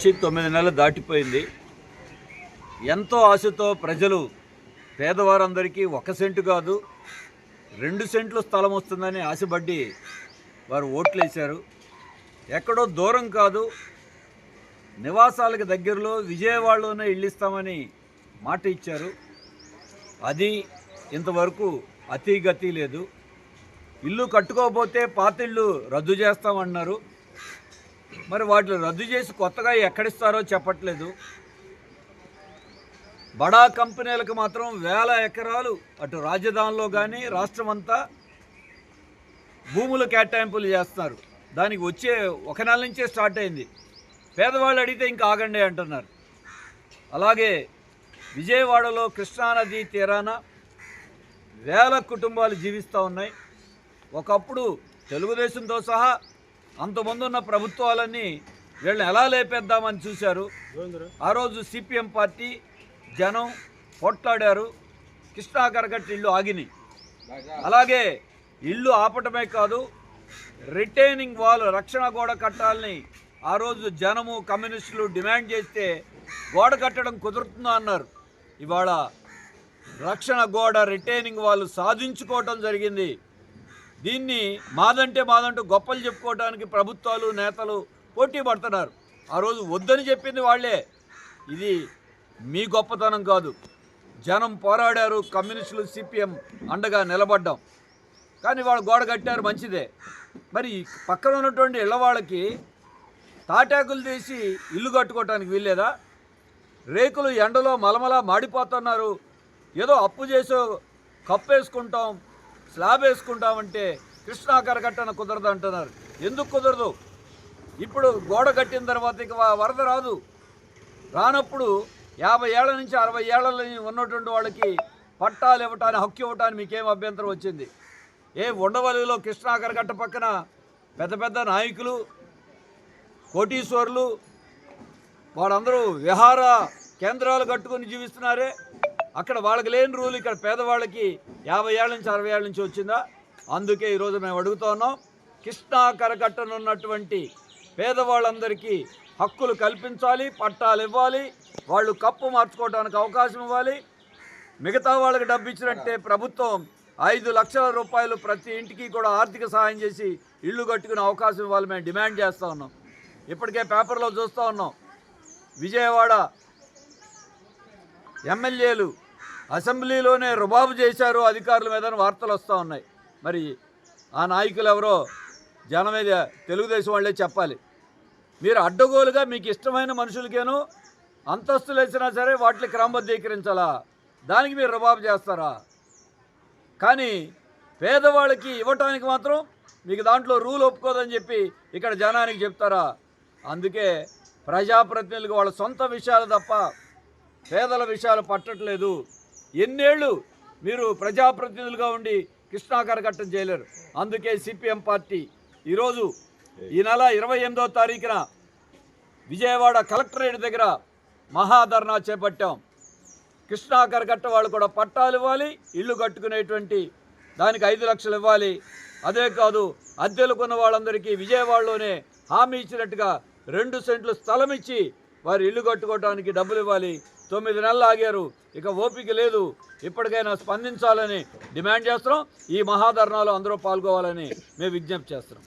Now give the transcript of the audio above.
వచ్చి తొమ్మిది నెలలు దాటిపోయింది. ఎంతో ఆశతో ప్రజలు పేదవారందరికీ ఒక సెంటు కాదు రెండు సెంట్లు స్థలం వస్తుందని ఆశపడి వారు ఓట్లేశారు. ఎక్కడో దూరం కాదు నివాసాలకు దగ్గరలో విజయవాడలోనే ఇల్లు ఇస్తామని మాట ఇచ్చారు. అది ఇంతవరకు అతి గతి లేదు. ఇల్లు కట్టుకోకపోతే పాతిళ్ళు రద్దు చేస్తామన్నారు. మరి వాటిని రద్దు చేసి కొత్తగా ఎక్కడిస్తారో చెప్పట్లేదు. బడా కంపెనీలకు మాత్రం వేల ఎకరాలు అటు రాజధానిలో కానీ రాష్ట్రమంతా భూములు కేటాయింపులు చేస్తున్నారు. దానికి వచ్చే ఒక నెల నుంచే స్టార్ట్ అయింది. పేదవాళ్ళు అడిగితే ఇంకా ఆగండి అంటున్నారు. అలాగే విజయవాడలో కృష్ణానది తీరాన వేల కుటుంబాలు జీవిస్తూ ఉన్నాయి. ఒకప్పుడు తెలుగుదేశంతో సహా అంతమంది ఉన్న ప్రభుత్వాలన్నీ వీళ్ళని ఎలా లేపేద్దామని చూశారు. ఆ రోజు సిపిఎం పార్టీ జనం పోట్లాడారు. కృష్ణా కరగట్టు ఇల్లు ఆగినాయి. అలాగే ఇల్లు ఆపటమే కాదు రిటైనింగ్ వాల్ రక్షణ గోడ కట్టాలని ఆ రోజు జనము కమ్యూనిస్టులు డిమాండ్ చేస్తే గోడ కట్టడం కుదురుతుందా అన్నారు. ఇవాళ రక్షణ గోడ రిటైనింగ్ వాళ్ళు సాధించుకోవటం జరిగింది. దీన్ని మాదంటే మాదంటూ గొప్పలు చెప్పుకోవడానికి ప్రభుత్వాలు నేతలు పోటీ పడుతున్నారు. ఆ రోజు వద్దని చెప్పింది వాళ్ళే. ఇది మీ గొప్పతనం కాదు. జనం పోరాడారు కమ్యూనిస్టులు సిపిఎం అండగా నిలబడ్డాం. కానీ వాళ్ళు గోడ కట్టారు మంచిదే. మరి పక్కన ఉన్నటువంటి ఇళ్ళ వాళ్ళకి తాటాకులు తీసి ఇల్లు కట్టుకోవటానికి వీల్లేదా? రేకులు ఎండలో మలమల మాడిపోతున్నారు. ఏదో అప్పు చేసో కప్పు వేసుకుంటాం స్లాబ్ వేసుకుంటామంటే కృష్ణా కరకట్టన కుదరదు అంటున్నారు. ఎందుకు కుదరదు? ఇప్పుడు గోడ కట్టిన తర్వాత ఇక వరద రాదు. రానప్పుడు యాభై ఏళ్ళ నుంచి అరవై ఏళ్ళ ఉన్నటువంటి వాళ్ళకి పట్టాలు ఇవ్వటానికి హక్కు ఇవ్వటానికి మీకేం అభ్యంతరం వచ్చింది? ఏ ఉండవల్లిలో కృష్ణా కరకట్ట పక్కన పెద్ద పెద్ద నాయకులు కోటీశ్వరులు వాళ్ళందరూ విహార కేంద్రాలు కట్టుకొని జీవిస్తున్నారే? అక్కడ వాళ్ళకి లేని రూల్ ఇక్కడ పేదవాళ్ళకి యాభై ఏళ్ళ నుంచి అరవై ఏళ్ళ నుంచి వచ్చిందా? అందుకే ఈరోజు మేము అడుగుతా ఉన్నాం కృష్ణా కరకట్టనున్నటువంటి పేదవాళ్ళందరికీ హక్కులు కల్పించాలి పట్టాలు ఇవ్వాలి వాళ్ళు కప్పు మార్చుకోవడానికి అవకాశం ఇవ్వాలి. మిగతా వాళ్ళకి డబ్బు ఇచ్చినట్టే ప్రభుత్వం ఐదు లక్షల రూపాయలు ప్రతి ఇంటికి కూడా ఆర్థిక సహాయం చేసి ఇల్లు కట్టుకునే అవకాశం ఇవ్వాలి మేము డిమాండ్ చేస్తూ ఉన్నాం. ఇప్పటికే పేపర్లో చూస్తూ ఉన్నాం. విజయవాడ ఎమ్మెల్యేలు అసెంబ్లీలోనే రుబాబు చేశారు అధికారుల మీద వార్తలు వస్తూ ఉన్నాయి. మరి ఆ నాయకులు ఎవరో జనం మీద తెలుగుదేశం వాళ్ళే చెప్పాలి. మీరు అడ్డగోలుగా మీకు ఇష్టమైన మనుషులకేను అంతస్తులు వేసినా సరే వాటిని క్రమబద్ధీకరించాలా? దానికి మీరు రుబాబు చేస్తారా? కానీ పేదవాళ్ళకి ఇవ్వటానికి మాత్రం మీకు దాంట్లో రూల్ ఒప్పుకోదని చెప్పి ఇక్కడ జనానికి చెప్తారా? అందుకే ప్రజాప్రతినిధులకు వాళ్ళ సొంత విషయాలు తప్ప పేదల విషయాలు పట్టట్లేదు. ఎన్నేళ్ళు మీరు ప్రజాప్రతినిధులుగా ఉండి కృష్ణా కరకట్టం చేయలేరు. అందుకే సిపిఎం పార్టీ ఈరోజు ఈ నెల ఇరవై ఎనిమిదో తారీఖున విజయవాడ కలెక్టరేట్ దగ్గర మహాధర్నా చేపట్టాం. కృష్ణా కరకట్ట వాళ్ళు కూడా పట్టాలు ఇవ్వాలి ఇల్లు కట్టుకునేటువంటి దానికి ఐదు లక్షలు ఇవ్వాలి. అదే కాదు అద్దెలుకున్న వాళ్ళందరికీ విజయవాడలోనే హామీ ఇచ్చినట్టుగా రెండు సెంట్లు స్థలం ఇచ్చి వారి ఇల్లు కట్టుకోవడానికి డబ్బులు ఇవ్వాలి. తొమ్మిది నెలలు ఆగారు. ఇక ఓపిక లేదు. ఇప్పటికైనా స్పందించాలని డిమాండ్ చేస్తున్నాం. ఈ మహాధర్నాలో అందరూ పాల్గొవాలని మేము విజ్ఞప్తి చేస్తున్నాం.